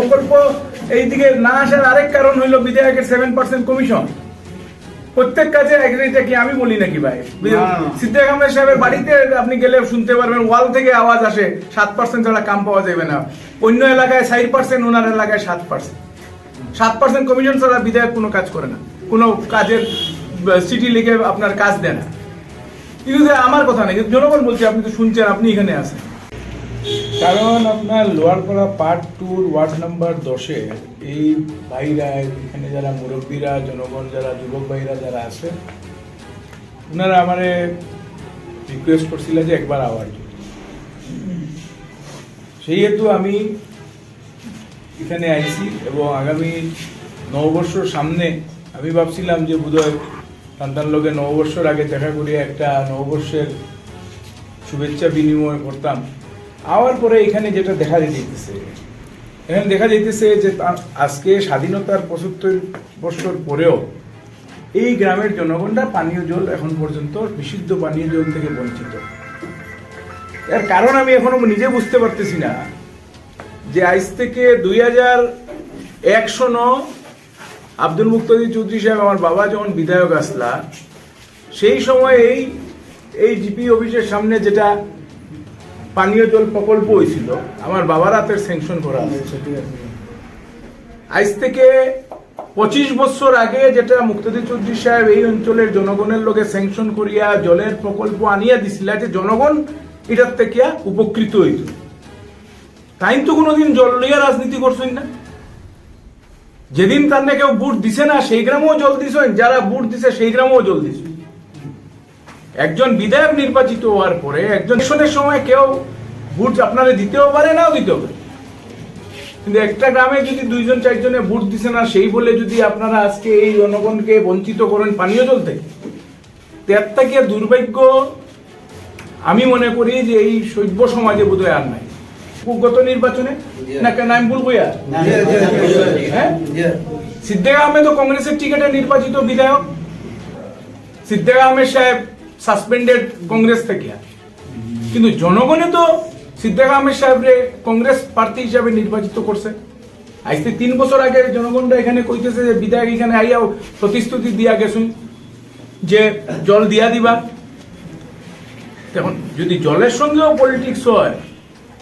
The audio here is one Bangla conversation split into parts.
প্রকল্প এইদিকে না আসার আরেক কারণ হইল বিধায়কের সেভেন পার্সেন্ট কমিশন প্রত্যেক কাজে এটা কি আমি বলি নাকি ভাই। সিদ্দিক আহমেদ সাহেবের বাড়িতে আপনি গেলে শুনতে পারবেন ওয়াল থেকে আওয়াজ আসে সাত পার্সেন্ট ছাড়া কাম পাওয়া যাবে না। অন্য এলাকায় ষাট পার্সেন্ট ওনার এলাকায় সাত পার্সেন্ট সাত পার্সেন্ট কমিশন ছাড়া বিধায়ক কোনো কাজ করে না। কোনো কাজের সিটি লিখে আপনার কাজ দেয় না। কিন্তু যে আমার কথা নেই জনগণ বলছে আপনি তো শুনছেন আপনি এখানে আছেন। কারণ আপনার লোয়ারপাড়া পার্ট টুর ওয়ার্ড নাম্বার দশে এই ভাইরা, এখানে যারা মুরব্বীরা, জনগণ যারা, যুবক ভাইরা যারা আছে ওনারা আমারে রিকোয়েস্ট করছিল যে একবার আওয়ার। সেই আমি এখানে আইছি এবং আগামী নববর্ষর সামনে আমি ভাবছিলাম যে বোধহয় সন্তান লোকে নববর্ষর আগে দেখা করিয়ে একটা নববর্ষের শুভেচ্ছা বিনিময় করতাম আওয়ার পরে এখানে যেটা দেখা যাইতেছে, এখানে দেখা যাইতেছে যে আজকে স্বাধীনতার পঁচাত্তর বছর পরেও এই গ্রামের জনগণরা পানীয় জল এখন পর্যন্ত বিশুদ্ধ পানীয় জল থেকে বঞ্চিত। এর কারণ আমি এখনও নিজে বুঝতে পারতেছি না যে আজ থেকে দুই হাজার একশো ন আব্দুল মুক্তাদি চৌধুরী সাহেব, আমার বাবা যখন বিধায়ক আসলা, সেই সময় এই এই জিপি অফিসের সামনে যেটা পানীয় জল প্রকল্প হয়েছিল। আমার বাবার হাতের স্যাংশন করা আজ থেকে পঁচিশ বছর আগে যেটা মুক্তাদি চৌধুরী সাহেব এই অঞ্চলের জনগণের লোকে স্যাংশন করিয়া জলের প্রকল্প আনিয়া দিছিল যে জনগণ এটার থেকে উপকৃত হইত। তাই তো কোনোদিন জল লইয়া রাজনীতি করছেন না। যেদিন তার কেউ বুট দিছে না, সেই গ্রামেও জল দিছেন, যারা বুট দিছে সেই গ্রামেও জল দিছে। একজন বিধায়ক নির্বাচিত হওয়ার পরে একজন ইলেকশনের সময় কেউ ভোট আপনারা দিতেও পারে নাও দিতেও পারে। কিন্তু একটা গ্রামে যদি দুইজন চারজনে ভোট দিছে না সেই বলে যদি আপনারা আজকে এই জনগণকে বঞ্চিত করেন পানীয় জল থেকে তো এর থেকে দুর্ভাগ্য আমি মনে করি যে এই সভ্য সমাজে বোধহয় আর নাই। গত নির্বাচনে? না কেন? আমি বলব হ্যাঁ? সিদ্দিক আহমেদ তো কংগ্রেসের টিকিটে নির্বাচিত বিধায়ক। সিদ্দিক আহমেদ সাহেব সাসপেন্ডেড কংগ্রেস থেকে। কিন্তু জনগণে তো সিদ্দিক আহমেদ সাহেবরে কংগ্রেস প্রার্থী হিসাবে নির্বাচিত করছে। আজ থেকে তিন বছর আগে জনগণরা এখানে কইতেছে যে, বিধায়ক এখানে আইয়াও প্রতিশ্রুতি দিয়া গেছুন যে, জল দিয়া দিবা। এখন যদি জলের সঙ্গেও পলিটিক্স হয়,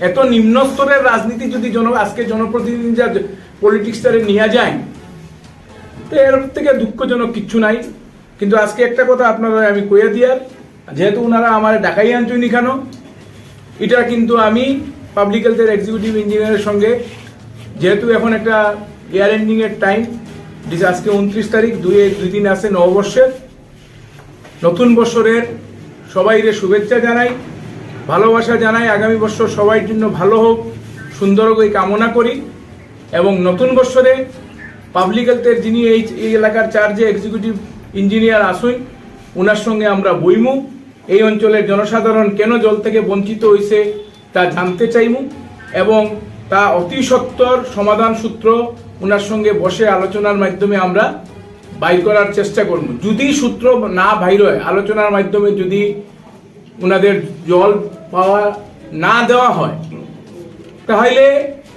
এত নিম্ন স্তরের রাজনীতি যদি জন, আজকে জনপ্রতিনিধিরা পলিটিক্সটারে নিয়ে যায়, তো এর থেকে দুঃখজনক কিচ্ছু নাই। কিন্তু আজকে একটা কথা আপনারা আমি কইয়া দিয়ার, যেহেতু ওনারা আমার ডাকাই আনছেন এখানো এটা কিন্তু আমি পাবলিক হেলথের এক্সিকিউটিভ ইঞ্জিনিয়ারের সঙ্গে, যেহেতু এখন একটা ইয়ার এন্ডিং এর টাইম আজকে উনত্রিশ তারিখ, দুই দুই দিন আছে নববর্ষের, নতুন বছরের সবাইরে শুভেচ্ছা জানাই, ভালোবাসা জানাই, আগামী বছর সবার জন্য ভালো হোক, সুন্দর হোক কামনা করি, এবং নতুন বছরে পাবলিক হেলথের যিনি এই এই এলাকার চার্জে এক্সিকিউটিভ ইঞ্জিনিয়ার আসুন ওনার সঙ্গে আমরা বইমু। এই অঞ্চলের জনসাধারণ কেন জল থেকে বঞ্চিত হয়েছে তা জানতে চাইমু এবং তা অতি সত্বর সমাধান সূত্র ওনার সঙ্গে বসে আলোচনার মাধ্যমে আমরা বাইর করার চেষ্টা করব যদি সূত্র না বাইর হয় আলোচনার মাধ্যমে যদি ওনাদের জল পাওয়া না দেওয়া হয় তাহলে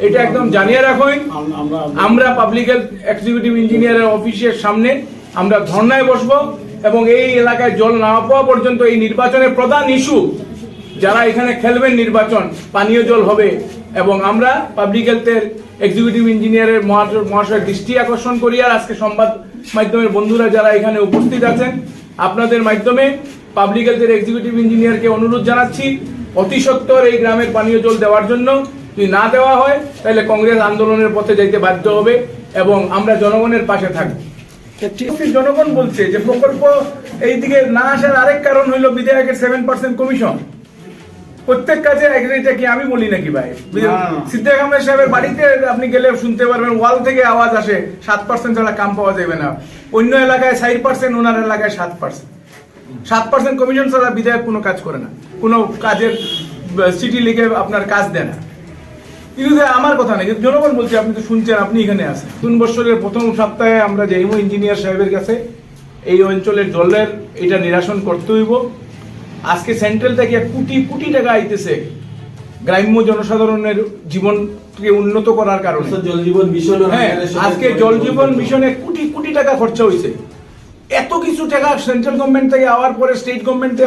এটা একদম জানিয়ে রাখুন। আমরা পাবলিক হেলথ এক্সিকিউটিভ ইঞ্জিনিয়ারের অফিসের সামনে আমরা ধর্নায় বসবো এবং এই এলাকায় জল না পাওয়া পর্যন্ত এই নির্বাচনের প্রধান ইস্যু, যারা এখানে খেলবেন নির্বাচন, পানীয় জল হবে। এবং আমরা পাবলিক হেলথের এক্সিকিউটিভ ইঞ্জিনিয়ারের মহা- মহাশয়ের দৃষ্টি আকর্ষণ করি আর আজকে সংবাদ মাধ্যমের বন্ধুরা যারা এখানে উপস্থিত আছেন, আপনাদের মাধ্যমে পাবলিক হেলথের এক্সিকিউটিভ ইঞ্জিনিয়ারকে অনুরোধ জানাচ্ছি, অতি সত্বর এই গ্রামের পানীয় জল দেওয়ার জন্য যদি না দেওয়া হয়, তাহলে কংগ্রেস আন্দোলনের পথে যাইতে বাধ্য হবে এবং আমরা জনগণের পাশে থাকব। জনগণ বলছে যে প্রকল্প এইদিকে না আসার আরেক কারণ হইল বিধায়কের সেভেন পার্সেন্ট কমিশন প্রত্যেক কাজে এটা কি আমি বলি নাকি ভাই। সিদ্দিক আহমেদ সাহেবের বাড়িতে আপনি গেলে শুনতে পারবেন ওয়াল থেকে আওয়াজ আসে সাত পার্সেন্ট ছাড়া কাম পাওয়া যাবে না। অন্য এলাকায় ষাট পার্সেন্ট ওনার এলাকায় সাত পার্সেন্ট সাত পার্সেন্ট কমিশন ছাড়া বিধায়ক কোনো কাজ করে না। কোনো কাজের সিটি লিগে আপনার কাজ দেয় না। কিন্তু আমার কথা নেই কিন্তু জনগণ বলছে আপনি তো শুনছেন আপনি এখানে আছেন। নতুন বছরের প্রথম সপ্তাহে আমরা যাইব ইঞ্জিনিয়ার সাহেবের কাছে এই অঞ্চলের জলের এটা নিরাসন করতে হইব। আজকে সেন্ট্রাল থেকে কোটি কোটি টাকা আইতেছে গ্রাম্য জনসাধারণের জীবনকে উন্নত করার কারণে। জল জীবন মিশন হ্যাঁ আজকে জল জীবন মিশনে কোটি কোটি টাকা খরচা হয়েছে এত কিছু টাকা সেন্ট্রাল গভর্নমেন্ট থেকে আওয়ার পরে স্টেট গভর্নমেন্ট থেকে